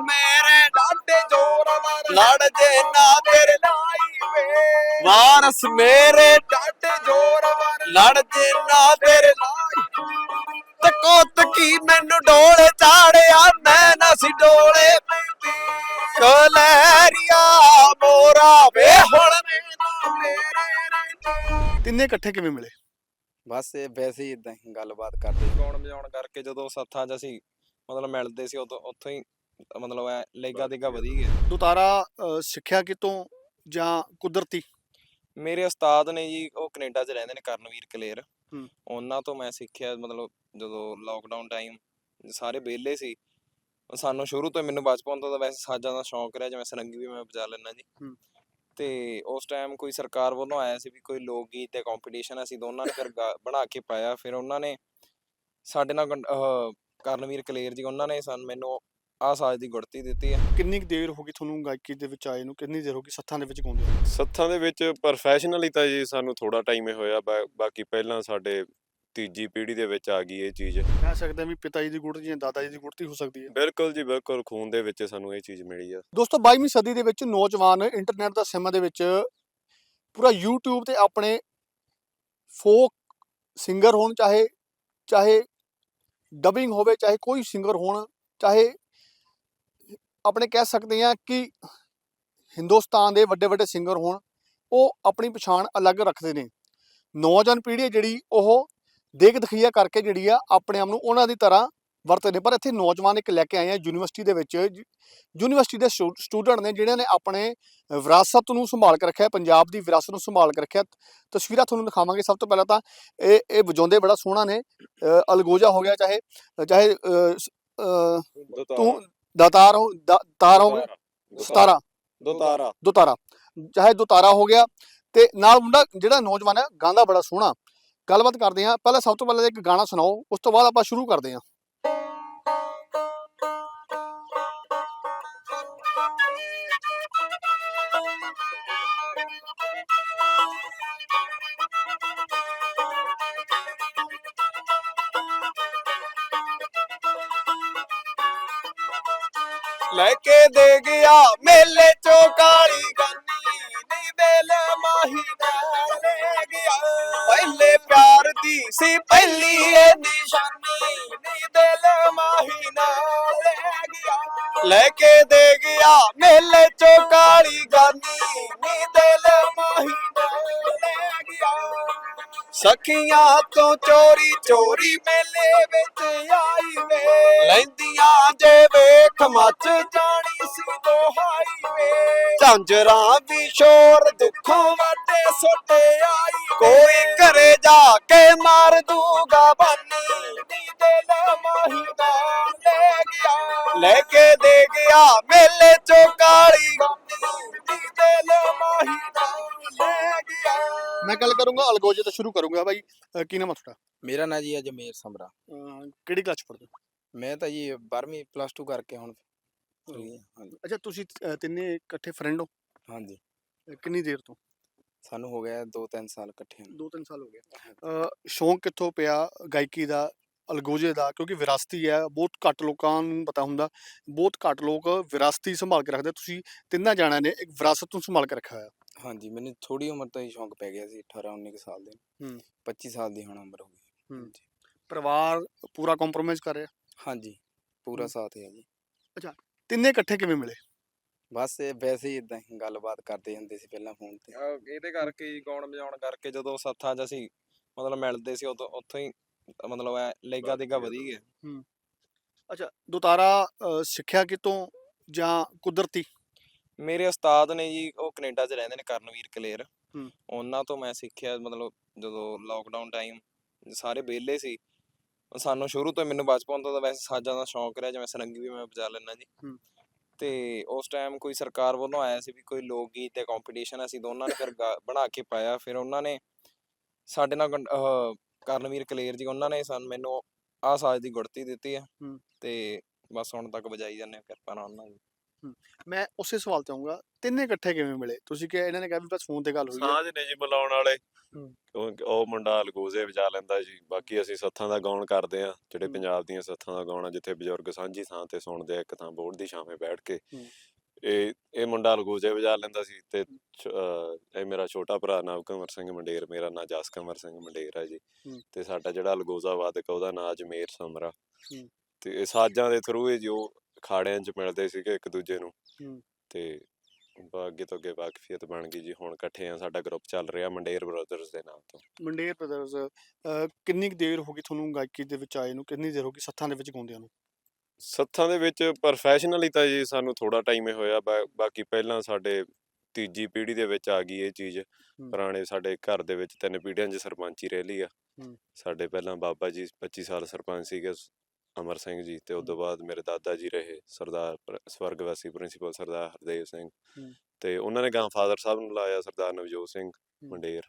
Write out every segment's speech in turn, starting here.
ਮੇਰੇ ਡਾਡੇ ਜੋਰ ਮਾਰ ਲੜ ਜੇ ਨਾ ਤੇਰੇ ਲਾਈ ਵੇ। ਵਾਰਸ ਮੇਰੇ ਡਾਡੇ ਜੋਰ ਮਾਰ ਲੜ ਜੇ ਨਾ ਤੇਰੇ ਲਾਈ ਤਕੋ ਤਕੀ ਮੈਨੂੰ ਡੋਲੇ ਚਾੜਿਆ ਮੈਂ ਨਾ ਸੀ ਡੋਲੇ ਪੈਂਦੀ। ਕਲੈਰੀਆ ਮੋਰਾ ਵੇ ਹੁਣ ਤਿੰਨੇ ਇਕੱਠੇ ਕਿਵੇਂ ਮਿਲੇ? ਬਸ ਇਹ ਵੈਸੇ ਹੀ ਇਦਾਂ ਹੀ ਗੱਲਬਾਤ ਕਰਦੇ ਗਾਉਣ ਵਜਾਉਣ ਕਰਕੇ ਜਦੋਂ ਸੱਥਾਂ 'ਚ ਅਸੀਂ ਮਤਲਬ ਮਿਲਦੇ ਸੀ ਉਦੋਂ ਉੱਥੋਂ ਹੀ ਮਤਲਬ ਐ ਲੇਗਾ ਦੇਗਾ ਵਧੀ ਗਿਆ ਦੁਤਾਰਾ ਅਹ, ਸਿੱਖਿਆ ਕਿਤੋਂ ਜਾਂ ਕੁਦਰਤੀ? ਮੇਰੇ ਉਸਤਾਦ ਨੇ ਜੀ ਉਹ ਕੈਨੇਡਾ 'ਚ ਰਹਿੰਦੇ ਨੇ ਕਰਨਵੀਰ ਕਲੇਰ। ਹੂੰ। ਉਹਨਾਂ ਤੋਂ ਮੈਂ ਸਿੱਖਿਆ ਮਤਲਬ ਜਦੋਂ ਲੋਕਡਾਊਨ ਟਾਈਮ ਸਾਰੇ ਵਿਹਲੇ ਸੀ। ਸਾਨੂੰ ਸ਼ੁਰੂ ਤੋਂ ਹੀ ਮੈਨੂੰ ਬਚਪਨ ਤੋਂ ਤਾਂ ਵੈਸੇ ਸਾਜ਼ਾਂ ਦਾ ਸ਼ੌਂਕ ਰਿਹਾ ਜਿਵੇਂ ਸਰੰਗੀ ਵੀ ਮੈਂ ਵਜਾ ਲੈਣਾ ਜੀ। ਹੂੰ। ਤੇ ਉਸ ਟਾਈਮ ਕੋਈ ਸਰਕਾਰ ਵੱਲੋਂ ਆਇਆ ਸੀ ਵੀ ਕੋਈ ਲੋਕ ਗੀਤ ਤੇ ਕੰਪੀਟੀਸ਼ਨ ਅਸੀਂ ਦੋਨਾਂ ਨੇ ਫਿਰ ਗਾ- ਬਣਾ ਕੇ ਪਾਇਆ। ਫਿਰ ਉਹਨਾਂ ਨੇ ਸਾਡੇ ਨਾਲ ਕੰਡ- ਅਹ ਕਰਨਵੀਰ ਕਲੇਰ ਜੀ ਉਹਨਾਂ ਨੇ ਸਾਨੂੰ ਮੈਨੂੰ ਆਹ ਸਾਜ਼ ਦੀ ਗੁੜਤੀ ਦਿੱਤੀ ਹੈ। ਕਿੰਨੀ ਕੁ ਦੇਰ ਹੋ ਗਈ ਤੁਹਾਨੂੰ ਗਾਇਕੀ ਦੇ ਵਿੱਚ ਆਏ ਨੂੰ? ਕਿੰਨੀ ਦੇਰ ਹੋ ਗਈ ਸੱਥਾਂ ਦੇ ਵਿੱਚ ਗਾਉਂਦੇ ਹੋ ਸੱਥਾਂ ਦੇ ਵਿੱਚ ਪ੍ਰੋਫੈਸ਼ਨਲੀ ਤਾਂ ਜੀ ਸਾਨੂੰ ਥੋੜਾ ਟਾਈਮ ਹੀ ਹੋਇਆ ਬਾ- ਬਾਕੀ ਪਹਿਲਾਂ ਸਾਡੇ ਤੀਜੀ ਪੀੜ੍ਹੀ ਦੇ ਵਿੱਚ ਆ ਗਈ ਇਹ ਚੀਜ਼। ਕਹਿ ਸਕਦੇ ਹਾਂ ਵੀ ਪਿਤਾ ਜੀ ਦੀ ਗੁੜਤੀ ਜਾਂ ਦਾਦਾ ਜੀ ਦੀ ਗੁੜਤੀ ਹੋ ਸਕਦੀ ਹੈ। ਬਿਲਕੁਲ ਜੀ ਬਿਲਕੁਲ ਖੂਨ ਦੇ ਵਿੱਚ ਸਾਨੂੰ ਇਹ ਚੀਜ਼ ਮਿਲੀ ਆ। ਦੋਸਤੋ 22ਵੀਂ ਸਦੀ ਦੇ ਵਿੱਚ ਨੌਜਵਾਨ ਇੰਟਰਨੈਟ ਦਾ ਸਮਾਂ ਦੇ ਵਿੱਚ ਪੂਰਾ YouTube ਤੇ ਆਪਣੇ ਫੋਕ ਸਿੰਗਰ ਹੋਣ ਚਾਹੇ ਚਾਹੇ ਡਬਿੰਗ ਹੋਵੇ ਚਾਹੇ ਕੋਈ ਸਿੰਗਰ ਹੋਣ ਚਾਹੇ ਆਪਣੇ ਕਹਿ ਸਕਦੇ ਹਾਂ ਕਿ ਹਿੰਦੁਸਤਾਨ ਦੇ ਵੱਡੇ ਵੱਡੇ ਸਿੰਗਰ ਹੋਣ ਉਹ ਆਪਣੀ ਪਛਾਣ ਅਲੱਗ ਰੱਖਦੇ ਨੇ। ਨੌਜਵਾਨ ਪੀੜ੍ਹੀ ਜਿਹੜੀ ਉਹ ਦੇਖ ਦਖੀਆ ਕਰਕੇ ਜਿਹੜੀ ਆ ਆਪਣੇ ਆਪ ਨੂੰ ਉਹਨਾਂ ਦੀ ਤਰ੍ਹਾਂ ਵਰਤਦੇ ਨੇ। ਪਰ ਇੱਥੇ ਨੌਜਵਾਨ ਇੱਕ ਲੈ ਕੇ ਆਏ ਆ ਯੂਨੀਵਰਸਿਟੀ ਦੇ ਵਿੱਚ। ਯੂਨੀਵਰਸਿਟੀ ਦੇ ਸਟੂਡੈਂਟ ਨੇ ਜਿਨ੍ਹਾਂ ਨੇ ਆਪਣੇ ਵਿਰਾਸਤ ਨੂੰ ਸੰਭਾਲ ਕੇ ਰੱਖਿਆ ਪੰਜਾਬ ਦੀ ਵਿਰਾਸਤ ਨੂੰ ਸੰਭਾਲ ਕੇ ਰੱਖਿਆ। ਤਸਵੀਰਾਂ ਤੁਹਾਨੂੰ ਦਿਖਾਵਾਂਗੇ। ਸਭ ਤੋਂ ਪਹਿਲਾਂ ਤਾਂ ਇਹ ਇਹ ਵਜਾਉਂਦੇ ਬੜਾ ਸੋਹਣਾ ਨੇ। ਅਲਗੋਜਾ ਹੋ ਗਿਆ ਚਾਹੇ ਚਾਹੇ ਤੂੰ ਦਾਤਾਰ ਤਾਰ ਹੋ ਸਤਾਰਾ। ਦੁਤਾਰਾ ਦੁਤਾਰਾ। ਚਾਹੇ ਦੁਤਾਰਾ ਹੋ ਗਿਆ ਤੇ ਨਾਲ ਮੁੰਡਾ ਜਿਹੜਾ ਨੌਜਵਾਨ ਹੈ ਗਾਉਂਦਾ ਬੜਾ ਸੋਹਣਾ। ਗੱਲਬਾਤ ਕਰਦੇ ਹਾਂ। ਪਹਿਲਾਂ ਸਭ ਤੋਂ ਪਹਿਲਾਂ ਇੱਕ ਗਾਣਾ ਸੁਣਾਓ ਉਸ ਤੋਂ ਬਾਅਦ ਆਪਾਂ ਸ਼ੁਰੂ ਕਰਦੇ ਹਾਂ। ਲੈ ਕੇ ਦੇ ਗਿਆ ਮੇਲੇ ਚੋਂ ਕਾਲੀ ਗਾਨੀ ਨੀ ਦਿਲ ਮਾਹੀ ਲੈ ਗਿਆ। ਪਹਿਲੇ ਪਿਆਰ ਦੀ ਸੀ, ਪਹਿਲੀ ਇਹ ਨਿਸ਼ਾਨੀ ਨੀ ਦਿਲ ਮਾਹੀ ਲੈ ਗਿਆ। ਲੈ ਕੇ ਦੇ ਗਿਆ ਮੇਲੇ ਚੋਂ ਕਾਲੀ ਗਾਨੀ ਨੀ ਦਿਲ ਮਾਹੀ ਲੈ ਗਿਆ। ਸਖੀਆਂ ਤੋਂ ਚੋਰੀ ਚੋਰੀ ਮੇਲੇ ਵਿੱਚ ਆਈ ਵੇ। ਲੈਂਦੀਆਂ ਜੇ ਵੇਖ ਮੱਚ ਜਾਣੀ ਸੀ ਦੋਹਾਈ ਵੇ ਝਾਂਜਰਾਂ ਵੀ ਸ਼ੋਰ ਦੁੱਖੋਂ ਵਾਟੇ ਸੁੱਟੇ ਆਈ। ਕੋਈ ਘਰੇ ਜਾ ਕੇ ਮਾਰ ਦੂਗਾ ਬਾਨੀ। ਨੀ ਦਿਲ ਮਾਹੀ ਦਾ ਲੈ ਗਿਆ। ਲੈ ਕੇ ਦੇ ਗਿਆ ਮੇਲੇ ਚੋਂ ਕਾਲੀ। ਗਾਨੀ ਨੀ ਮਾਹੀ ਦਾ ਲੈ ਗਿਆ। ਮੈਂ ਗੱਲ ਕਰੂੰਗਾ ਅਲਗੋਜੇ ਤੋਂ ਸ਼ੁਰੂ ਕਰੂੰਗਾ ਬਾਈ। ਅ, ਕੀ ਨਾਮ ਹੈ ਤੁਹਾਡਾ? ਮੇਰਾ ਨਾਂ ਜੀ ਅਜਮੇਰ ਸਮਰਾ ਅ, ਕਿਹੜੀ ਕਲਾਸ ਪੜ੍ਹਦੇ ਹੋ? ਮੈਂ ਤਾਂ ਜੀ 12ਵੀਂ ਪਲੱਸ 2 ਕਰਕੇ ਹੁਣ free ਹਾਂ। ਹਾਂਜੀ। ਅੱਛਾ ਤੁਸੀਂ ਅ, ਤਿੰਨੇ ਇਕੱਠੇ ਫਰੈਂਡ ਹੋ? ਹਾਂਜੀ। ਅ, ਕਿੰਨੀ ਦੇਰ ਤੋਂ? ਸਾਨੂੰ ਹੋ ਗਿਆ 2-3 ਸਾਲ ਇਕੱਠੇ ਨੂੰ 2-3 ਸਾਲ ਹੋ ਗਏ। ਸ਼ੌਂਕ ਕਿੱਥੋਂ ਪਿਆ ਗਾਇਕੀ ਦਾ ਅਲਗੋਜੇ ਦਾ? ਕਿਉਂਕਿ ਵਿਰਾਸਤੀ ਹੈ ਬਹੁਤ ਘੱਟ ਲੋਕਾਂ ਨੂੰ ਪਤਾ ਹੁੰਦਾ। ਬਹੁਤ ਘੱਟ ਲੋਕ ਵਿਰਾਸਤੀ ਸੰਭਾਲ ਕੇ ਰੱਖਦੇ। ਤੁਸੀਂ ਤਿੰਨਾਂ ਜਾਣਿਆਂ ਨੇ ਇੱਕ ਵਿਰਾਸਤ ਨੂੰ ਸੰਭਾਲ ਕੇ ਰੱਖਿਆ ਹੋਇਆ। ਹਾਂਜੀ ਮੈਨੂੰ ਥੋੜੀ ਉਮਰ ਤੋਂ ਹੀ ਸ਼ੌਂਕ ਪੈ ਗਿਆ ਸੀ 18-19 ਕੁ ਸਾਲ ਦੇ। ਹੂੰ। 25 ਸਾਲ ਦੀ ਹੁਣ ਉਮਰ ਹੋ ਗਈ। ਹੂੰ। ਪਰਿਵਾਰ ਪੂਰਾ ਕੰਪਰੋਮਾਈਜ਼ ਕਰ ਰਿਹਾ? ਹਾਂਜੀ ਪੂਰਾ। ਸਾਥ ਹੈ ਜੀ। ਤਿੰਨੇ ਇਕੱਠੇ ਕਿਵੇਂ ਮਿਲੇ? ਬਸ ਇਹ ਵੈਸੇ ਹੀ ਇਦਾਂ ਹੀ ਗੱਲਬਾਤ ਕਰਦੇ ਹੁੰਦੇ ਸੀ ਪਹਿਲਾਂ ਫੋਨ ਤੇ। ਅਹ ਇਹਦੇ ਕਰਕੇ ਹੀ ਗਾਉਣ ਵਜਾਉਣ ਕਰਕੇ ਜਦੋਂ ਸੱਥਾਂ 'ਚ ਅਸੀਂ ਮਤਲਬ ਮਿਲਦੇ ਸੀ ਉਦੋਂ ਉੱਥੋਂ ਹੀ ਮਤਲਬ ਐ ਲੇਗਾ ਦੇਗਾ ਵਧੀ ਗਿਆ। ਅੱਛਾ ਦੁਤਾਰਾ ਅ, ਸਿੱਖਿਆ ਕਿਤੋਂ ਜਾਂ ਕੁਦਰਤੀ? ਮੇਰੇ ਉਸਤਾਦ ਨੇ ਜੀ ਉਹ ਕੈਨੇਡਾ 'ਚ ਰਹਿੰਦੇ ਨੇ ਕਰਨਵੀਰ ਕਲੇਰ। ਹੂੰ। ਉਹਨਾਂ ਤੋਂ ਮੈਂ ਸਿੱਖਿਆ ਮਤਲਬ ਜਦੋਂ ਲੋਕਡਾਊਨ ਟਾਈਮ ਸਾਰੇ ਵਿਹਲੇ ਸੀ। ਸਾਨੂੰ ਸ਼ੁਰੂ ਤੋਂ ਹੀ ਮੈਨੂੰ ਬਚਪਨ ਤੋਂ ਤਾਂ ਵੈਸੇ ਸਾਜ਼ਾਂ ਦਾ ਸ਼ੌਂਕ ਰਿਹਾ ਜਿਵੇਂ ਸਰੰਗੀ ਵੀ ਮੈਂ ਵਜਾ ਲੈਣਾ ਜੀ। ਤੇ ਉਸ ਟਾਈਮ ਕੋਈ ਸਰਕਾਰ ਵੱਲੋਂ ਆਇਆ ਸੀ ਵੀ ਕੋਈ ਲੋਕ ਗੀਤ ਤੇ ਕੰਪੀਟੀਸ਼ਨ ਅਸੀਂ ਦੋਨਾਂ ਨੇ ਫਿਰ ਬਣਾ ਕੇ ਪਾਇਆ ਫਿਰ ਉਹਨਾਂ ਨੇ ਸਾਡੇ ਨਾਲ ਕਰਨਵੀਰ ਕਲੇਰ ਜੀ ਉਹਨਾਂ ਨੇ ਸਾਨੂੰ ਮੈਨੂੰ ਆਹ ਸਾਜ਼ ਦੀ ਗੁੜਤੀ ਦਿੱਤੀ ਹੂੰ। ਤੇ ਬਸ ਹੁਣ ਤੱਕ ਵਜਾਈ ਜਾਂਦੇ ਹਾਂ ਕਿਰਪਾ ਨਾਲ ਉਹਨਾਂ ਦੀ ਮੈਂ ਉਸੇ ਸਵਾਲ ਤੇ ਆਉਂਗਾ ਤਿੰਨੇ ਇਕੱਠੇ ਕਿਵੇਂ ਮਿਲੇ ਤੁਸੀਂ ਕਿ ਇਹਨਾਂ ਨੇ ਕਿਹਾ ਵੀ ਬਸ ਫੋਨ ਤੇ ਗੱਲ ਹੋਈ ਸਾਂਝ ਨੇ ਜੀ ਮਿਲਾਉਣ ਵਾਲੇ। ਕਿਉਂਕਿ ਉਹ ਮੁੰਡਾ ਅਲਗੋਜ਼ੇ ਵਜਾ ਲੈਂਦਾ ਜੀ ਬਾਕੀ ਅਸੀਂ ਸੱਥਾਂ ਦਾ ਗਾਉਣ ਕਰਦੇ ਆ ਜਿਹੜੇ। ਪੰਜਾਬ ਦੀਆਂ ਸੱਥਾਂ ਦਾ ਗਾਉਣਾ ਜਿੱਥੇ ਬਜ਼ੁਰਗ ਸਾਂਝੀ ਥਾਂ ਤੇ ਸੁਣਦੇ ਆ ਇੱਕ ਥਾਂ ਬੋਰਡ ਦੀ ਛਾਵੇਂ ਬੈਠ ਕੇ। ਇਹ ਇਹ ਮੁੰਡਾ ਅਲਗੋਜ਼ੇ ਵਜਾ ਲੈਂਦਾ ਸੀ ਤੇ ਇਹ ਮੇਰਾ ਛੋਟਾ ਭਰਾ ਨਵਕਮਰ ਸਿੰਘ ਮੰਡੇਰ ਮੇਰਾ ਨਾਂ ਜਸਕਮਰ ਸਿੰਘ ਮੰਡੇਰ ਹੈ ਜੀ। ਤੇ ਸਾਡਾ ਜਿਹੜਾ ਅਲਗੋਜ਼ਾ ਵਾਦਕ ਉਹਦਾ ਨਾਂ ਅਜਮੇਰ ਸਮਰਾ। ਤੇ ਇਹ ਸਾਜ਼ਾਂ ਦੇ ਥਰੂ ਇਹ ਜੋ ਖਾੜਿਆਂ 'ਚ ਮਿਲਦੇ ਸੀਗੇ ਇੱਕ ਦੂਜੇ ਨੂੰ। ਹੂੰ। ਤੇ ਬਾ ਅੱਗੇ ਤੋਂ ਅੱਗੇ ਵਾਕਫੀਅਤ ਬਣ ਗਈ ਜੀ। ਹੁਣ ਇਕੱਠੇ ਆ ਸਾਡਾ ਗਰੁੱਪ ਚੱਲ ਰਿਹਾ ਮੰਡੇਰ ਬ੍ਰਦਰਸ ਦੇ ਨਾਮ ਤੋਂ। ਮੰਡੇਰ ਬ੍ਰਦਰਸ ਕਿੰਨੀ ਕੁ ਦੇਰ ਹੋ ਗਈ ਤੁਹਾਨੂੰ ਗਾਇਕੀ ਦੇ ਵਿੱਚ ਆਏ ਨੂੰ? ਕਿੰਨੀ ਦੇਰ ਹੋ ਗਈ ਸੱਥਾਂ ਦੇ ਵਿੱਚ ਗਾਉਂਦਿਆਂ ਨੂੰ? ਸੱਥਾਂ ਦੇ ਵਿੱਚ ਪ੍ਰੋਫੈਸ਼ਨਲੀ ਤਾਂ ਜੀ ਸਾਨੂੰ ਥੋੜਾ ਟਾਈਮ ਹੀ ਹੋਇਆ। ਬਾ- ਬਾਕੀ ਪਹਿਲਾਂ ਸਾਡੇ ਤੀਜੀ ਪੀੜ੍ਹੀ ਦੇ ਵਿੱਚ ਆ ਗਈ ਇਹ ਚੀਜ਼। ਪੁਰਾਣੇ ਸਾਡੇ ਘਰ ਦੇ ਵਿੱਚ ਤਿੰਨ ਪੀੜ੍ਹੀਆਂ 'ਚ ਸਰਪੰਚੀ ਰਹਿ ਲਈ ਆ। ਹੂੰ। ਸਾਡੇ ਪਹਿਲਾਂ ਬਾਬਾ ਜੀ 25 ਸਾਲ ਸਰਪੰਚ ਸੀਗੇ। ਅਮਰ ਸਿੰਘ ਜੀ ਤੇ ਉਸ ਤੋਂ ਬਾਅਦ ਮੇਰੇ ਦਾਦਾ ਜੀ ਰਹੇ ਸਰਦਾਰ ਪ੍ਰ- ਸਵਰਗਵਾਸੀ ਪ੍ਰਿੰਸੀਪਲ ਸਰਦਾਰ ਹਰਦੇਵ ਸਿੰਘ ਹੂੰ। ਤੇ ਉਹਨਾਂ ਨੇ ਗਾਂ ਫਾਦਰ ਸਾਹਿਬ ਨੂੰ ਲਾਇਆ ਸਰਦਾਰ ਨਵਜੋਤ ਸਿੰਘ। ਮੰਡੇਰ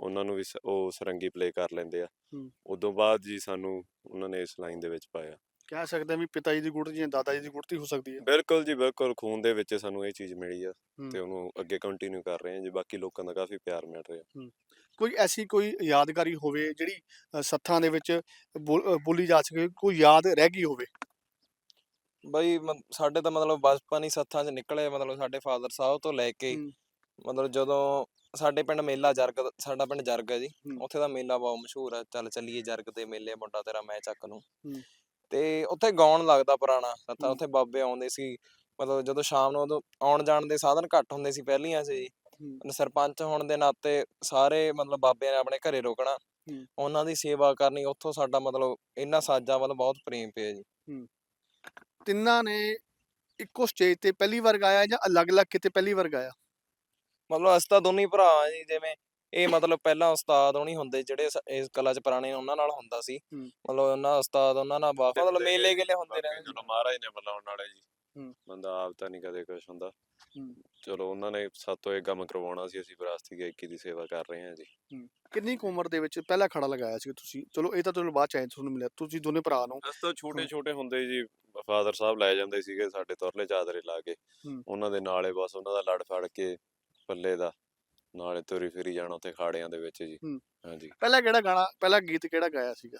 ਉਹਨਾਂ ਨੂੰ ਵੀ ਸ- ਉਹ ਸਰੰਗੀ ਪਲੇ ਕਰ ਲੈਂਦੇ ਆ ਹੂੰ। ਉਦੋਂ ਬਾਅਦ ਜੀ ਸਾਨੂੰ ਉਹਨਾਂ ਨੇ ਇਸ ਲਾਈਨ ਦੇ ਵਿੱਚ ਪਾਇਆ ਕਹਿ ਸਕਦੇ ਵੀ ਪਿਤਾ ਜੀ ਦੀ ਗੁੜਤੀ ਜਾਂ ਦਾਦਾ ਜੀ ਦੀ ਗੁੜਤੀ ਹੋ ਸਕਦੀ ਹੈ ਬਿਲਕੁਲ ਜੀ ਬਿਲਕੁਲ ਖੂਨ ਦੇ ਵਿੱਚ ਸਾਨੂੰ ਇਹ ਚੀਜ਼ ਮਿਲੀ ਆ ਹੂੰ। ਤੇ ਉਹਨੂੰ ਅੱਗੇ ਕੰਟੀਨਿਊ ਕਰ ਰਹੇ ਹਾਂ ਜੀ ਬਾਕੀ ਲੋਕਾਂ ਦਾ ਕਾਫੀ ਪਿਆਰ ਮਿਲ ਰਿਹਾ ਕੋਈ ਐਸੀ ਕੋਈ ਯਾਦਗਾਰੀ ਹੋਵੇ ਜਿਹੜੀ ਅ, ਸੱਥਾਂ ਦੇ ਵਿੱਚ ਬੋਲ- ਅ, ਬੋਲੀ ਜਾ ਸਕੇ ਕੋਈ ਯਾਦ ਰਹਿ ਗਈ ਹੋਵੇ ਬਈ ਸਾਡੇ ਤਾਂ ਮਤਲਬ ਬਚਪਨ ਹੀ ਸੱਥਾਂ 'ਚ ਨਿਕਲੇ ਮਤਲਬ ਸਾਡੇ ਫਾਦਰ ਸਾਹਿਬ ਤੋਂ ਲੈ ਕੇ ਹੂੰ। ਮਤਲਬ ਜਦੋਂ ਸਾਡੇ ਪਿੰਡ ਮੇਲਾ ਜਰਗ ਦਾ- ਸਾਡਾ ਪਿੰਡ ਜਰਗ ਹੈ ਜੀ ਹੂੰ। ਉੱਥੇ ਦਾ ਮੇਲਾ ਬਹੁਤ ਮਸ਼ਹੂਰ ਹੈ ਚੱਲ ਚੱਲੀਏ ਜਰਗ ਦੇ ਮੇਲੇ ਮੁੰਡਾ ਤੇਰਾ ਮੈਂ ਚੱਕ ਨੂੰ ਹੂੰ। ਤੇ ਉੱਥੇ ਗਾਉਣ ਲੱਗਦਾ ਪੁਰਾਣਾ ਹੂੰ। ਉੱਥੇ ਬਾਬੇ ਆਉਂਦੇ ਸੀ ਮਤਲਬ ਜਦੋਂ ਸ਼ਾਮ ਨੂੰ ਉਦੋਂ ਆਉਣ ਜਾਣ ਦੇ ਸਾਧਨ ਘੱਟ ਹੁੰਦੇ ਸੀ ਪਹਿਲੀਆਂ ਹੂੰ। ਸਰਪੰਚ ਹੋਣ ਦੇ ਨਾਤੇ ਸਾਰੇ ਮਤਲਬ ਬਾਬਿਆਂ ਨੇ ਆਪਣੇ ਘਰੇ ਰੋਕਣਾ। ਉਹਨਾਂ ਦੀ ਸੇਵਾ ਕਰਨੀ ਉੱਥੋਂ ਸਾਡਾ ਮਤਲਬ ਇਹਨਾਂ ਸਾਜ਼ਾਂ ਵੱਲ ਬਹੁਤ ਪ੍ਰੇਮ ਪਿਆ ਜੀ ਤਿੰਨਾਂ ਨੇ ਇੱਕੋ ਸਟੇਜ ਤੇ ਪਹਿਲੀ ਵਾਰ ਗਾਇਆ ਜਾਂ ਅਲੱਗ-ਅਲੱਗ ਕਿਤੇ ਪਹਿਲੀ ਵਾਰ ਗਾਇਆ ਮਤਲਬ ਅਸੀਂ ਤਾਂ ਦੋਨੇ ਭਰਾ ਆ ਜੀ ਜਿਵੇਂ ਇਹ ਮਤਲਬ ਪਹਿਲਾਂ ਉਸਤਾਦ ਹੋਣੀ ਹੁੰਦੇ ਜਿਹੜੇ ਸ- ਇਸ ਕਲਾ 'ਚ ਪੁਰਾਣੇ ਉਹਨਾਂ ਨਾਲ ਹੁੰਦਾ ਸੀ। ਹੂੰ। ਮਤਲਬ ਉਹਨਾਂ ਉਸਤਾਦ ਉਹਨਾਂ ਨਾਲ ਵਾ- ਮਤਲਬ ਮੇਲੇ ਗੇਲੇ ਹੁੰਦੇ ਬਾਕੀ ਰਹਿੰਦੇ। ਚਲੋ ਮਹਾਰਾਜ ਨੇ ਬੁਲਾਉਣ ਵਾਲੇ ਜੀ। ਹੂੰ। ਬੰਦਾ ਆਪ ਤਾਂ ਨਹੀਂ ਕਦੇ ਕੁਝ ਹੁੰਦਾ। ਹੂੰ। ਚਲੋ ਉਹਨਾਂ ਨੇ ਸਾਤੋਂ ਇਹ ਕੰਮ ਕਰਵਾਉਣਾ ਸੀ ਅਸੀਂ ਵਿਰਾਸਤੀ ਗਾਇਕੀ ਦੀ ਸੇਵਾ ਕਰ ਰਹੇ ਹਾਂ ਜੀ। ਕਿੰਨੀ ਕੁ ਉਮਰ ਦੇ ਵਿੱਚ ਪਹਿਲਾ ਖੜਾ ਲਗਾਇਆ ਸੀ ਤੁਸੀਂ? ਚਲੋ ਇਹ ਤਾਂ ਤੁਹਾਨੂੰ ਬਾਅਦ ਚ ਆਏ ਤੁਹਾਨੂੰ ਮਿਲਿਆ। ਤੁਸੀਂ ਦੋਨੇ ਭਰਾ ਨੂੰ। ਅਸ ਤਾਂ ਛੋਟੇ ਛੋਟੇ ਹੁੰਦੇ ਜੀ ਫਾਦਰ ਸਾਹਿਬ ਲੈ ਜਾਂਦੇ ਸੀਗੇ ਸਾਡੇ ਤੁਰਲੇ ਚਾਦਰੇ ਲਾ ਕੇ। ਹੂੰ। ਉਹਨਾਂ ਦੇ ਨਾਲੇ ਬਸ ਉਹਨਾਂ ਦਾ ਲੜ ਫੜ ਕੇ ਪੱਲੇ ਦਾ। ਨਾਲੇ ਤੁਰੀ ਫਿਰੀ ਜਾਣਾ ਉੱਥੇ ਖਾੜਿਆਂ ਦੇ ਵਿੱਚ ਜੀ। ਹੂੰ। ਹਾਂਜੀ। ਪਹਿਲਾ ਕਿਹੜਾ ਗਾਣਾ ਪਹਿਲਾ ਗੀਤ ਕਿਹੜਾ ਗਾਇਆ ਸੀਗਾ?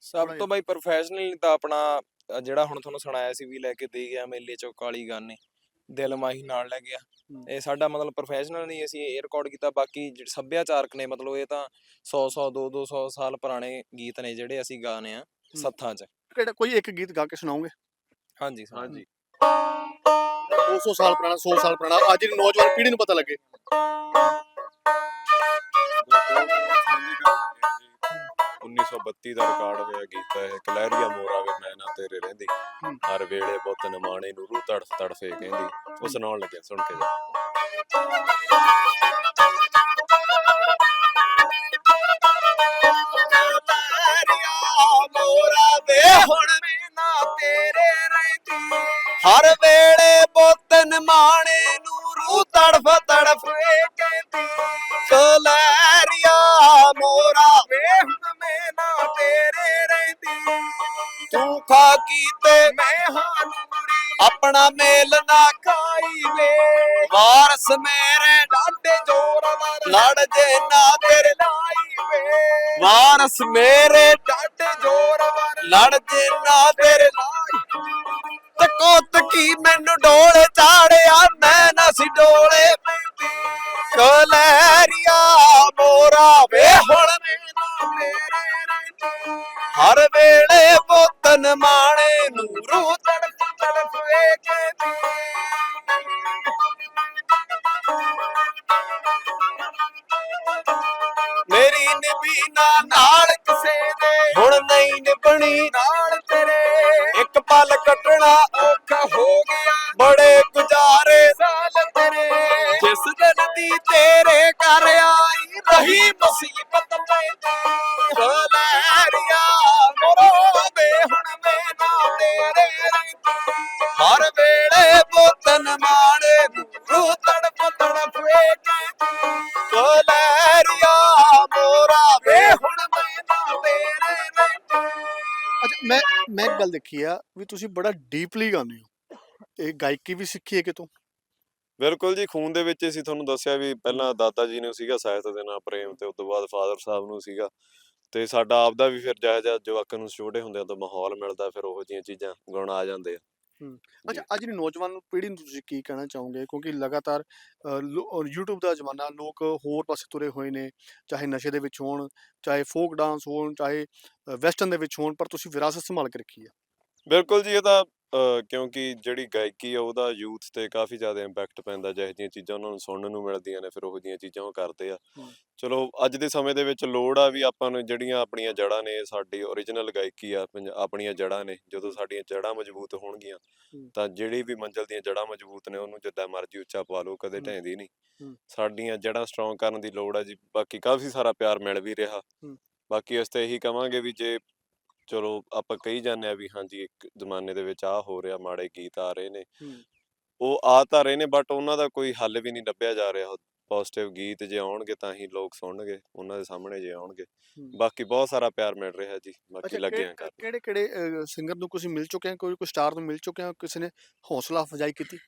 ਸਭ ਤੋਂ ਬਈ ਪ੍ਰੋਫੈਸ਼ਨਲ ਤਾਂ ਆਪਣਾ ਜਿਹੜਾ ਹੁਣ ਤੁਹਾਨੂੰ ਸੁਣਾਇਆ ਸੀ ਵੀ ਲੈ ਕੇ ਦੇ ਗਿਆ ਮੇਲੇ 'ਚੋਂ ਕਾਲੀ ਗਾਨੇ ਦਿਲ ਮਾਹੀ ਨਾਲ ਲੈ ਗਿਆ। ਹੂੰ। ਇਹ ਸਾਡਾ ਮਤਲਬ ਪ੍ਰੋਫੈਸ਼ਨਲ ਨਹੀਂ ਅਸੀਂ ਇਹ ਰਿਕਾਰਡ ਕੀਤਾ ਬਾਕੀ ਜਿਹੜੇ ਸੱਭਿਆਚਾਰਕ ਨੇ ਮਤਲਬ ਇਹ ਤਾਂ 100 100 2 200 ਸਾਲ ਪੁਰਾਣੇ ਗੀਤ ਨੇ ਜਿਹੜੇ ਅਸੀਂ ਗਾਣੇ ਆ ਸੱਥਾਂ 'ਚ। ਕਿਹੜਾ ਕੋਈ ਇੱਕ ਗੀਤ ਗਾ ਕੇ ਸੁਣਾਓਗੇ? ਹਾਂਜੀ ਸੁਣਾਓ। ਹਾਂਜੀ। 200 ਸਾਲ ਪੁਰਾਣਾ 100 ਸਾਲ ਪੁਰਾਣਾ ਅੱਜ ਦੀ ਨੌਜਵਾਨ ਪੀੜ੍ਹੀ ਨੂੰ ਪਤਾ ਲੱਗੇ। 1932 ਦਾ ਰਿਕਾਰਡ ਹੋਇਆ ਗੀਤ ਹੈ ਕਲੈਰੀਆ ਮੋਰਾ ਵੇ ਮੈਂ ਨਾ ਤੇਰੇ ਰਹਿੰਦੀ। ਹਰ ਵੇਲੇ ਪੁੱਤ ਨਮਾਣੇ ਨੂੰ ਰੂ ਤੜਫ ਤੜਫੇ ਕਹਿੰਦੀ ਉਹ ਸੁਣਾਉਣ ਲੱਗਿਆ ਸੁਣ ਕੇ ਜਾ। ਹਰ ਵੇਲੇ ਬੋਤਨ ਮਾਣੇ ਨੂੰ ਤੜਫ ਤੜਫ ਏ ਕਹਿੰਦੀ ਕਲੈਰੀਆ ਮੋਰਾ ਵੇ, ਹੁਣ ਮੈਂ ਨਾ ਤੇਰੇ ਰਹਿੰਦੀ। ਤੂੰ ਖਾ ਕੀਤੇ ਮੈਂ ਹਾਂ ਨੂਰੀ ਆਪਣਾ ਮੇਲ ਨਾ ਖਾਈ ਵੇ। ਵਾਰਸ ਮੇਰੇ ਡਾਡੇ ਜੋਰ ਲੜ ਜੇ ਨਾ ਤੇਰੇ ਲਾਈ ਵੇ। ਵਾਰਸ ਮੇਰੇ ਹਰ ਵੇਲੇ ਬੋਤਨ ਮਾਣੇ ਨੂੰ ਰੂ ਤੜਫ ਤੜਫ ਏ ਮੇਰੀ ਨਿਬੀਨਾ ਨਾਲ ਕਿਸੇ ਦੇ, ਹੁਣ ਨਹੀਂ ਨਿਭਣੀ ਨਾਲ ਤੇਰੇ। ਇੱਕ ਪਲ ਕੱਟਣਾ ਔਖਾ ਹੋ ਗਿਆ, ਬੜੇ ਗੁਜ਼ਾਰੇ ਸਾਲ ਤੇਰੇ। ਜਿਸ ਦਿਨ ਦੀ ਤੇਰੇ ਘਰ ਆਈ, ਰਹੀ ਮੁਸੀਬਤ ਪੈਂਦੀ ਕਲੈਰੀਆ ਮੋਰੋ ਵੇ ਹੁਣ ਮੈਂ ਨਾ ਤੇਰੇ ਰਹਿੰਦੀ ਹਰ ਵੇਲੇ ਬੋਤਨ ਮਾਣੇ ਰੂ ਤੜਪ ਤੜਪ ਏ ਕਹਿੰਦੀ ਕਲੈਰੀਆ ਮੋਰਾ ਵੇ ਹੁਣ ਮੈਂ ਨਾ ਤੇਰੇ ਰਹਿੰਦੀ ਅੱਛਾ ਮੈਂ ਮੈਂ ਇੱਕ ਗੱਲ ਦੇਖੀ ਆ ਵੀ ਤੁਸੀਂ ਬੜਾ ਡੀਪਲੀ ਗਾਉਂਦੇ ਹੋ। ਇਹ ਗਾਇਕੀ ਵੀ ਸਿੱਖੀ ਹੈ ਕਿਤੋਂ? ਬਿਲਕੁਲ ਜੀ ਖੂਨ ਦੇ ਵਿੱਚ ਅਸੀਂ ਤੁਹਾਨੂੰ ਦੱਸਿਆ ਵੀ ਪਹਿਲਾਂ ਦਾਦਾ ਜੀ ਨੂੰ ਸੀਗਾ ਸਾਹਿਤ ਦੇ ਨਾਲ ਪ੍ਰੇਮ ਤੇ ਉਸ ਤੋਂ ਬਾਅਦ ਫਾਦਰ ਸਾਹਿਬ ਨੂੰ ਸੀਗਾ। ਤੇ ਸਾਡਾ ਆਪਦਾ ਵੀ ਫਿਰ ਜਿਹੋ ਜਿਹਾ ਜਵਾਕਾਂ ਨੂੰ ਛੋਟੇ ਹੁੰਦਿਆਂ ਤੋਂ ਮਾਹੌਲ ਮਿਲਦਾ ਫਿਰ ਉਹੋ ਜਿਹੀਆਂ ਚੀਜ਼ਾਂ ਗੁਣ ਆ ਜਾਂਦੇ ਆ। ਅੱਛਾ ਅੱਜ ਦੀ ਨੌਜਵਾਨ ਪੀੜ੍ਹੀ ਨੂੰ ਤੁਸੀਂ ਕੀ ਕਹਿਣਾ ਚਾਹੋਗੇ? ਕਿਉਂਕਿ ਲਗਾਤਾਰ YouTube ਦਾ ਜ਼ਮਾਨਾ ਲੋਕ ਹੋਰ ਪਾਸੇ ਤੁਰੇ ਹੋਏ ਨੇ ਚਾਹੇ ਨਸ਼ੇ ਦੇ ਵਿੱਚ ਹੋਣ ਚਾਹੇ ਫੋਕ ਡਾਂਸ ਹੋਣ ਚਾਹੇ ਵੈਸਟਰਨ ਦੇ ਵਿੱਚ ਹੋਣ ਪਰ ਤੁਸੀਂ ਵਿਰਾਸਤ ਸੰਭਾਲ ਕੇ ਰੱਖੀ ਹੈ ਬਿਲਕੁਲ ਜੀ ਇਹ ਤਾਂ ਅਹ, ਕਿਉਂਕਿ ਜਿਹੜੀ ਗਾਇਕੀ ਆ ਉਹਦਾ ਯੂਥ ਤੇ ਕਾਫੀ ਜ਼ਿਆਦਾ ਇੰਪੈਕਟ ਪੈਂਦਾ ਜਿਹੋ ਜਿਹੀਆਂ ਚੀਜ਼ਾਂ ਉਹਨਾਂ ਨੂੰ ਸੁਣਨ ਨੂੰ ਮਿਲਦੀਆਂ ਨੇ ਫਿਰ ਉਹੋ ਜਿਹੀਆਂ ਚੀਜ਼ਾਂ ਉਹ ਕਰਦੇ ਆ ਹਮ। ਚਲੋ ਅੱਜ ਦੇ ਸਮੇਂ ਦੇ ਵਿੱਚ ਲੋੜ ਆ ਵੀ ਆਪਾਂ ਨੂੰ ਜਿਹੜੀਆਂ ਆਪਣੀਆਂ ਜੜ੍ਹਾਂ ਨੇ ਸਾਡੀ ਓਰੀਜਨਲ ਗਾਇਕੀ ਆ ਪੰਜ- ਆਪਣੀਆਂ ਜੜ੍ਹਾਂ ਨੇ ਜਦੋਂ ਸਾਡੀਆਂ ਜੜ੍ਹਾਂ ਮਜ਼ਬੂਤ ਹੋਣਗੀਆਂ ਹਮ। ਤਾਂ ਜਿਹੜੀ ਵੀ ਮੰਜ਼ਲ ਦੀਆਂ ਜੜ੍ਹਾਂ ਮਜ਼ਬੂਤ ਨੇ ਉਹਨੂੰ ਜਿੱਦਾਂ ਮਰਜ਼ੀ ਉੱਚਾ ਪਾ ਲਓ ਕਦੇ ਹਮ। ਢਹਿੰਦੀ ਨਹੀਂ ਹਮ। ਸਾਡੀਆਂ ਜੜ੍ਹਾਂ ਸਟਰੋਂਗ ਕਰਨ ਦੀ ਲੋੜ ਆ ਜੀ ਬਾਕੀ ਕਾਫੀ ਸਾਰਾ ਪਿਆਰ ਮਿਲ ਵੀ ਰਿਹਾ ਹਮ। ਬਾਕੀ ਅਸੀਂ ਤਾਂ ਇਹੀ ਕਵਾਂਗੇ ਵੀ ਜੇ ਚਲੋ ਆਪਾਂ ਕਹੀ ਜਾਂਦੇ ਆ ਵੀ ਹਾਂਜੀ ਇੱਕ ਜ਼ਮਾਨੇ ਦੇ ਵਿੱਚ ਆ ਹੋ ਰਿਹਾ ਮਾੜੇ ਗੀਤ ਆ ਰਹੇ ਨੇ। ਉਹ ਆ ਤਾਂ ਰਹੇ ਨੇ ਬਟ ਉਹਨਾਂ ਦਾ ਕੋਈ ਹੱਲ ਵੀ ਨਹੀਂ ਲੱਭਿਆ ਜਾ ਰਿਹਾ। ਪੋਜ਼ਿਟਿਵ ਗੀਤ ਜੇ ਆਉਣਗੇ ਤਾਂ ਹੀ ਲੋਕ ਸੁਣਨਗੇ ਉਹਨਾਂ ਦੇ ਸਾਹਮਣੇ ਜੇ ਆਉਣਗੇ। ਬਾਕੀ ਬਹੁਤ ਸਾਰਾ ਪਿਆਰ ਮਿਲ ਰਿਹਾ ਜੀ ਬਾਕੀ ਲੱਗੇ ਆ ਕਰ ਕਿਹੜੇ ਕਿਹੜੇ ਸਿੰਗਰ ਨੂੰ ਤੁਸੀਂ ਮਿਲ ਚੁੱਕੇ ਹੋ? ਕੋਈ ਕੋਈ ਸਟਾਰ ਨੂੰ ਮਿਲ ਚੁੱਕੇ ਹੋ? ਕਿਸੇ ਨੇ ਹੌਸਲਾ ਅਫਜ਼ਾਈ ਕੀਤੀ?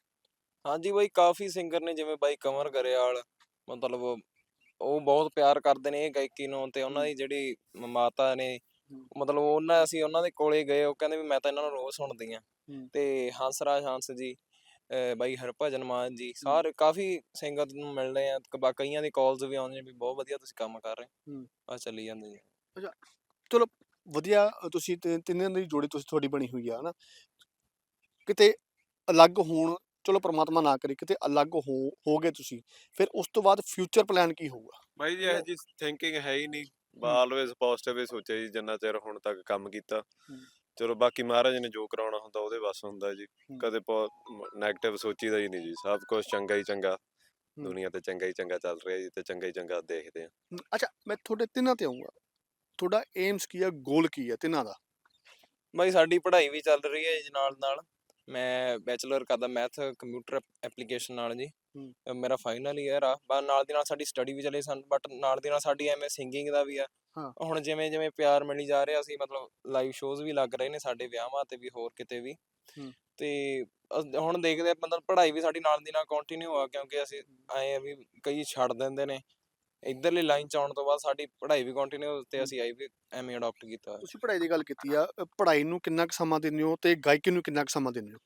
ਹਾਂਜੀ ਬਾਈ ਕਾਫੀ ਸਿੰਗਰ ਨੇ ਜਿਵੇਂ ਬਾਈ ਕਮਰ ਗਰੇਵਾਲ ਮਤਲਬ ਉਹ ਬਹੁਤ ਪਿਆਰ ਕਰਦੇ ਨੇ ਇਹ ਗਾਇਕੀ ਨੂੰ ਤੇ ਉਹਨਾਂ ਦੀ ਜਿਹੜੀ ਮਾਤਾ ਨੇ। ਮਤਲਬ ਉਹਨਾਂ ਅਸੀਂ ਉਹਨਾਂ ਦੇ ਕੋਲੇ ਗਏ ਉਹ ਕਹਿੰਦੇ ਵੀ ਮੈਂ ਤਾਂ ਇਹਨਾਂ ਨੂੰ ਰੋਜ਼ ਸੁਣਦੀ ਆ ਹੂੰ। ਤੇ ਹੰਸਰਾਜ ਹੰਸ ਜੀ ਬਾਈ ਹਰਭਜਨ ਮਾਨ ਜੀ ਸਾਰੇ ਕਾਫੀ ਸਿੰਗਰ ਨੂੰ ਮਿਲਦੇ ਆ ਕਈਆਂ ਦੀ ਕਾਲਸ ਵੀ ਆਉਂਦੀਆਂ ਵੀ ਬਹੁਤ ਵਧੀਆ ਤੁਸੀਂ ਕੰਮ ਕਰ ਰਹੇ। ਆ ਚੱਲੀ ਜਾਂਦੇ ਜੀ। ਵਧੀਆ ਅ, ਤੁਸੀਂ ਤਿੰਨਾਂ ਦੀ ਜੋੜੀ ਤੁਸੀਂ ਤੁਹਾਡੀ ਬਣੀ ਹੋਈ ਆ ਹਨਾ। ਕਿਤੇ ਅਲੱਗ ਹੋਣ ਚਲੋ ਪ੍ਰਮਾਤਮਾ ਨਾ ਕਰੇ ਕਿਤੇ ਅਲੱਗ ਹੋ ਹੋ ਗਏ ਤੁਸੀਂ ਫਿਰ ਉਸ ਤੋਂ ਬਾਅਦ ਫਿਊਚਰ ਪਲਾਨ ਕੀ ਹੋਊਗਾ? ਬਾਈ ਜੀ ਇਹ ਜੀ ਥਿੰਕਿੰਗ ਹੈ ਹੀ ਨਹੀਂ। ਆਲਵੇਜ਼ ਪੋਜ਼ਿਟਿਵ ਹੀ ਸੋਚਿਆ ਜੀ ਜਿੰਨਾ ਚਿਰ ਹੁਣ ਤੱਕ ਕੰਮ ਕੀਤਾ। ਹੂੰ। ਚਲੋ ਬਾਕੀ ਮਹਾਰਾਜ ਨੇ ਜੋ ਕਰਾਉਣਾ ਹੁੰਦਾ ਉਹਦੇ ਵੱਸ ਹੁੰਦਾ ਜੀ। ਹੂੰ। ਕਦੇ ਨੈਗੇਟਿਵ ਸੋਚੀਦਾ ਹੀ ਨਹੀਂ ਜੀ। ਸਭ ਕੁਝ ਚੰਗਾ ਹੀ ਚੰਗਾ। ਦੁਨੀਆ ਤੇ ਚੰਗਾ ਹੀ ਚੰਗਾ ਚੱਲ ਰਿਹਾ ਜੀ ਤੇ ਚੰਗਾ ਹੀ ਚੰਗਾ ਦੇਖਦੇ ਆ ਅੱਛਾ ਮੈਂ ਤੁਹਾਡੇ ਤਿੰਨਾਂ ਤੇ ਆਉਂਗਾ ਤੁਹਾਡਾ ਏਮਸ ਕੀ ਆ ਗੋਲ ਕੀ ਆ ਤਿੰਨਾਂ ਦਾ? ਬਾਈ ਸਾਡੀ ਪੜ੍ਹਾਈ ਵੀ ਚੱਲ ਰਹੀ ਹੈ ਜੀ ਨਾਲ ਨਾਲ ਮੈਂ ਬੈਚਲਰ ਕਰਦਾ ਮੈਥ ਕੰਪਿਊਟਰ ਐਪਲੀਕੇਸ਼ਨ ਨਾਲ ਜੀ। ਮੇਰਾ ਫਾਈਨਲ ਈਅਰ ਆ ਬਸ ਨਾਲ ਦੀ ਨਾਲ ਸਾਡੀ ਸਟੱਡੀ ਵੀ ਚੱਲੇ ਸਨ ਬਟ ਨਾਲ ਦੀ ਨਾਲ ਸਾਡੀ ਐਮਏ ਸਿੰਗਿੰਗ ਦਾ ਵੀ ਆ ਹਾਂ। ਹੁਣ ਜਿਵੇਂ ਜਿਵੇਂ ਪਿਆਰ ਮਿਲੀ ਜਾ ਰਿਹਾ ਸੀ ਮਤਲਬ ਲਾਈਵ ਸ਼ੋਜ਼ ਵੀ ਲੱਗ ਰਹੇ ਨੇ ਸਾਡੇ ਵਿਆਹਾਂ ਤੇ ਵੀ ਹੋਰ ਕਿਤੇ ਵੀ ਹੂੰ। ਤੇ ਅਸ- ਹੁਣ ਦੇਖਦੇ ਆ ਮਤਲਬ ਪੜ੍ਹਾਈ ਵੀ ਸਾਡੀ ਨਾਲ ਦੀ ਨਾਲ ਕੰਟੀਨਿਊ ਆ ਕਿਉਂਕਿ ਅਸੀਂ ਆਏ ਆ ਵੀ ਕਈ ਛੱਡ ਦਿੰਦੇ ਨੇ ਇਧਰਲੀ ਲਾਈਨ ਚ ਆਉਣ ਤੋਂ ਬਾਅਦ ਸਾਡੀ ਪੜ੍ਹਾਈ ਵੀ ਕੰਟੀਨਿਊ ਤੇ ਅਸੀਂ ਆਈ ਵੀ ਐਮਏ ਅਡਾਪਟ ਕੀਤਾ ਹੋਇਆ। ਤੁਸੀਂ ਪੜ੍ਹਾਈ ਦੀ ਗੱਲ ਕੀਤੀ ਆ ਅ, ਪੜ੍ਹਾਈ ਨੂੰ ਕਿੰਨਾ ਕੁ ਸਮਾਂ ਦਿੰਦੇ ਹੋ ਤੇ ਗਾਇਕੀ ਨੂੰ ਕਿੰਨਾ ਕੁ ਸਮਾਂ ਦਿੰਦੇ ਹੋ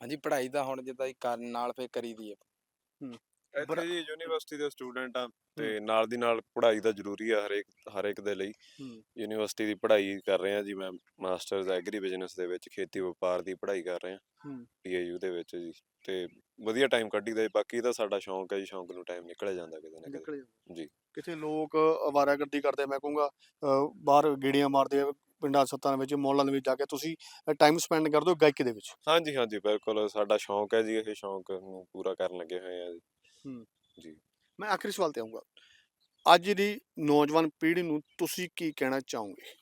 ਹਾਂਜੀ ਪੜ੍ਹਾਈ ਤਾਂ ਹੁਣ ਜਿੱਦਾਂ ਹੀ ਕਰਨ ਨਾਲ ਫੇਰ ਕਰੀਦੀ ਹੈ ਬੜਾ- ਇੱਥੇ ਜੀ ਯੂਨੀਵਰਸਿਟੀ ਦੇ ਸਟੂਡੈਂਟ ਆ ਤੇ ਨਾਲ ਦੀ ਨਾਲ ਪੜ੍ਹਾਈ ਤਾਂ ਜ਼ਰੂਰੀ ਆ ਹਰੇਕ ਹਰੇਕ ਦੇ ਲਈ। ਯੂਨੀਵਰਸਿਟੀ ਦੀ ਪੜ੍ਹਾਈ ਕਰ ਰਹੇ ਆ ਜੀ ਮੈਂ ਮਾਸਟਰਸ ਐਗਰੀ ਬਿਜ਼ਨਸ ਦੇ ਵਿੱਚ ਖੇਤੀ ਵਪਾਰ ਦੀ ਪੜ੍ਹਾਈ ਕਰ ਰਹੇ ਆ। ਪੀਏਯੂ ਦੇ ਵਿੱਚ ਜੀ ਤੇ ਵਧੀਆ ਟਾਈਮ ਕੱਢੀਦਾ ਜੀ ਬਾਕੀ ਤਾਂ ਸਾਡਾ ਸ਼ੌਂਕ ਹੈ ਜੀ ਸ਼ੌਂਕ ਨੂੰ ਟਾਈਮ ਨਿਕਲਿਆ ਜਾਂਦਾ ਕਿਤੇ ਨਾ ਕਿਤੇ ਨਿਕਲ। ਜੀ। ਕਿਤੇ ਲੋਕ ਅਵਾਰਾਗਰਦੀ ਕਰਦੇ ਮੈਂ ਕਹੂੰਗਾ ਬਾਹਰ ਗੇੜੀਆਂ ਮਾਰਦੇ ਆ ਪਿੰਡਾਂ ਸੱਤਾਂ ਵਿੱਚ ਮੌਲਾਂ ਦੇ ਵਿੱਚ ਜਾ ਕੇ ਤੁਸੀਂ ਟਾਈਮ ਸਪੈਂਡ ਕਰਦੇ ਹੋ ਗਾਇਕੀ ਦੇ ਵਿੱਚ? ਹਾਂਜੀ ਹਾਂਜੀ ਬਿਲਕੁਲ ਸਾਡਾ ਸ਼ੌਂਕ ਹੈ ਜੀ ਇਹ ਸ਼ੌਂਕ ਨੂੰ ਪੂਰਾ ਕਰਨ ਲੱਗੇ ਹੋਏ ਆ ਜੀ। ਮੈਂ ਆਖਰੀ ਸਵਾਲ ਤੇ ਆਉਂਗਾ ਅੱਜ ਦੀ ਨੌਜਵਾਨ ਪੀੜ੍ਹੀ ਨੂੰ ਤੁਸੀਂ ਕੀ ਕਹਿਣਾ ਚਾਹੋਗੇ?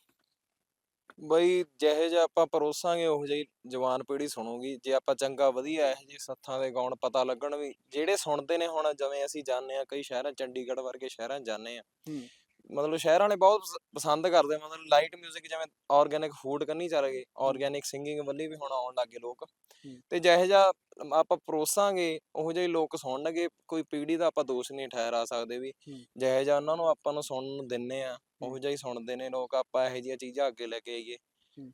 ਬਈ ਜਿਹੇ ਜਿਹਾ ਆਪਾਂ ਪਰੋਸਾਂਗੇ ਉਹ ਜਿਹੀ ਜਵਾਨ ਪੀੜ੍ਹੀ ਸੁਣੂਗੀ। ਜੇ ਆਪਾਂ ਚੰਗਾ ਵਧੀਆ ਇਹੋ ਜਿਹੇ ਸੱਥਾਂ ਦੇ ਗਾਉਣ ਪਤਾ ਲੱਗਣ ਵੀ ਜਿਹੜੇ ਸੁਣਦੇ ਨੇ ਹੁਣ ਜਿਵੇਂ ਅਸੀਂ ਜਾਂਦੇ ਆ ਕਈ ਸ਼ਹਿਰਾਂ ਚੰਡੀਗੜ੍ਹ ਵਰਗੇ ਸ਼ਹਿਰਾਂ ਜਾਂਦੇ ਆ ਹੂੰ। ਮਤਲਬ ਸ਼ਹਿਰਾਂ ਵਾਲੇ ਬਹੁਤ ਪਸ- ਪਸੰਦ ਕਰਦੇ ਆ, ਮਤਲਬ ਲਾਈਟ 뮤직 ਜਿਵੇਂ ਆਰਗੈਨਿਕ ਫੂਡ ਕੰਨੀ ਚੱਲ ਗਏ ਆਰਗੈਨਿਕ ਸਿੰਗਿੰਗ ਵੱਲੀ ਵੀ ਹੁਣ ਆਉਣ ਲੱਗੇ ਲੋਕ ਤੇ ਜਿਹੇ ਜਿਹਾ ਆਪਾਂ ਪਰੋਸਾਂਗੇ ਉਹ ਜਿਹੇ ਲੋਕ ਸੁਣਨਗੇ ਕੋਈ ਪੀੜ੍ਹੀ ਦਾ ਆਪਾਂ ਦੋਸ਼ ਨਹੀਂ ਠਹਿਰਾ ਸਕਦੇ ਵੀ ਹੂੰ। ਜਿਹੇ ਜਿਹਾ ਉਹਨਾਂ ਨੂੰ ਆਪਾਂ ਨੂੰ ਸੁਣਨ ਨੂੰ ਦਿੰਨੇ ਆ ਉਹ ਜਿਹਾ ਹੀ ਸੁਣਦੇ ਨੇ ਲੋਕ ਆਪਾਂ ਇਹੋ ਜਿਹੀਆਂ ਚੀਜ਼ਾਂ ਅੱਗੇ ਲੈ ਕੇ ਆਈਏ।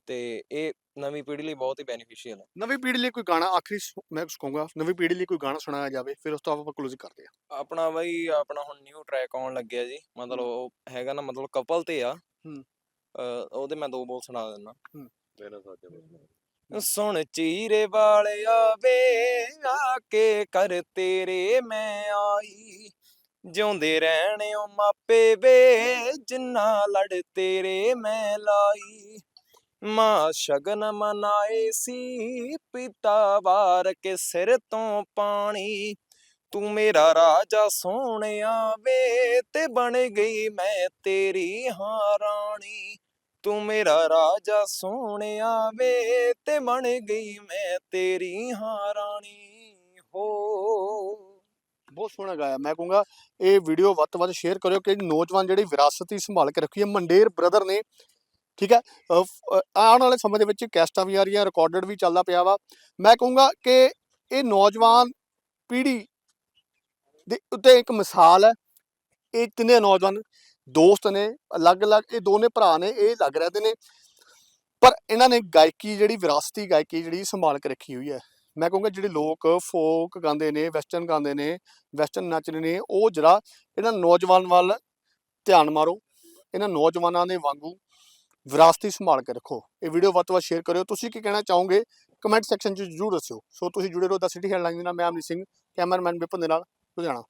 ਤੇ ਇਹ ਨਵੀਂ ਪੀੜ੍ਹੀ ਲਈ ਬਹੁਤ ਹੀ ਬੈਨੀਫੀਸ਼ੀਅਲ ਹੈ। ਨਵੀਂ ਪੀੜ੍ਹੀ ਲਈ ਕੋਈ ਗਾਣਾ ਆਖਰੀ ਸ- ਮੈਂ ਕਹੂੰਗਾ ਨਵੀਂ ਪੀੜ੍ਹੀ ਲਈ ਕੋਈ ਗਾਣਾ ਸੁਣਾਇਆ ਜਾਵੇ ਫਿਰ ਉਸ ਤੋਂ ਆਪਾਂ ਕਲੋਜ਼ ਕਰਦੇ ਹਾਂ। ਆਪਣਾ ਬਈ ਆਪਣਾ ਹੁਣ ਨਿਊ ਟਰੈਕ ਆਉਣ ਲੱਗਿਆ ਜੀ। ਮਤਲਬ ਉਹ ਹੈਗਾ ਨਾ ਮਤਲਬ ਕਪਲ ਤੇ ਆ। ਹੂੰ। ਅਹ ਉਹਦੇ ਮੈਂ ਦੋ ਬੋਲ ਸੁਣਾ ਦਿੰਦਾ। ਮੇਰਾ ਸਾਥ ਸੁਣ। ਚੀਰੇ ਵਾਲਿਆ ਵੇ ਆ ਕੇ ਕਰ ਤੇਰੇ ਮੈਂ ਆਈ। ਜਿਉਂਦੇ ਰਹਿਣਿਓ ਮਾਪੇ ਵੇ ਜਿੰਨਾ ਲੜ ਤੇਰੇ ਮੈਂ ਲਾਈ। ਮਾਂ ਸ਼ਗਨ ਮਨਾਏ ਸੀ, ਪਿਤਾ ਵਾਰ ਕੇ ਸਿਰ ਤੋਂ ਪਾਣੀ। ਤੂੰ ਮੇਰਾ ਰਾਜਾ ਸੋਹਣਿਆ ਵੇ, ਤੇ ਬਣ ਗਈ ਮੈਂ ਤੇਰੀ ਹਾਂ ਰਾਣੀ। ਤੂੰ ਮੇਰਾ ਰਾਜਾ ਸੋਹਣਿਆ ਵੇ, ਤੇ ਬਣ ਗਈ ਮੈਂ ਤੇਰੀ ਹਾਂ ਰਾਣੀ। ਹੋ। ਬਹੁਤ ਸੋਹਣਾ ਗਾਇਆ। ਮੈਂ ਕਹੂੰਗਾ, ਇਹ ਵੀਡੀਓ ਵੱਧ ਤੋਂ ਵੱਧ ਸ਼ੇਅਰ ਕਰਿਓ ਕਿ ਨੌਜਵਾਨ ਜਿਹੜੀ ਵਿਰਾਸਤ ਦੀ ਸੰਭਾਲ ਕੇ ਰੱਖੀ ਹੈ, ਮੰਡੇਰ ਬ੍ਰਦਰ ਨੇ ਠੀਕ ਹੈ? ਆਉਣ ਵਾਲੇ ਸਮੇਂ ਦੇ ਵਿੱਚ ਕੈਸਟਾਂ ਵੀ ਆ ਰਹੀਆਂ ਰਿਕਾਰਡਡ ਵੀ ਚੱਲਦਾ ਪਿਆ ਵਾ। ਮੈਂ ਕਹੂੰਗਾ ਕਿ ਇਹ ਨੌਜਵਾਨ ਪੀੜ੍ਹੀ ਦੇ ਉੱਤੇ ਇੱਕ ਮਿਸਾਲ ਹੈ। ਇਹ ਤਿੰਨੇ ਨੌਜਵਾਨ ਦੋਸਤ ਨੇ, ਅਲੱਗ-ਅਲੱਗ ਇਹ ਦੋਨੇ ਭਰਾ ਨੇ, ਇਹ ਲੱਗ ਰਹੇ ਨੇ। ਪਰ ਇਹਨਾਂ ਨੇ ਗਾਇਕੀ ਜਿਹੜੀ, ਵਿਰਾਸਤੀ ਗਾਇਕੀ ਜਿਹੜੀ, ਸੰਭਾਲ ਕੇ ਰੱਖੀ ਹੋਈ ਹੈ। ਮੈਂ ਕਹੂੰਗਾ ਜਿਹੜੇ ਲੋਕ ਫੋਕ ਗਾਉਂਦੇ ਨੇ, ਵੈਸਟਰਨ ਗਾਉਂਦੇ ਨੇ, ਵੈਸਟਰਨ ਨੱਚਦੇ ਨੇ, ਉਹ ਜਰਾ ਇਹਨਾਂ ਨੌਜਵਾਨ ਵੱਲ ਧਿਆਨ ਮਾਰੋ। ਇਹਨਾਂ ਨੌਜਵਾਨਾਂ ਦੇ ਵਾਂਗੂ ਵਿਰਾਸਤੀ ਸੰਭਾਲ ਕੇ ਰੱਖੋ। ਇਹ ਵੀਡੀਓ ਵੱਧ ਤੋਂ ਵੱਧ ਸ਼ੇਅਰ ਕਰਿਓ। ਤੁਸੀਂ ਕੀ ਕਹਿਣਾ ਚਾਹੋਗੇ? ਕਮੈਂਟ ਸੈਕਸ਼ਨ 'ਚ ਜਰੂਰ ਦੱਸਿਓ। ਸੋ ਤੁਸੀਂ ਜੁੜੇ ਰਹੋ ਦਾ ਸਿਟੀ ਹੈਡਲਾਈਨ ਦੇ ਨਾਲ। ਮੈਂ ਅਮਰੀਤ ਸਿੰਘ ਕੈਮਰਾਮੈਨ ਵਿਪਨ ਦੇ ਨਾਲ, ਲੁਧਿਆਣਾ।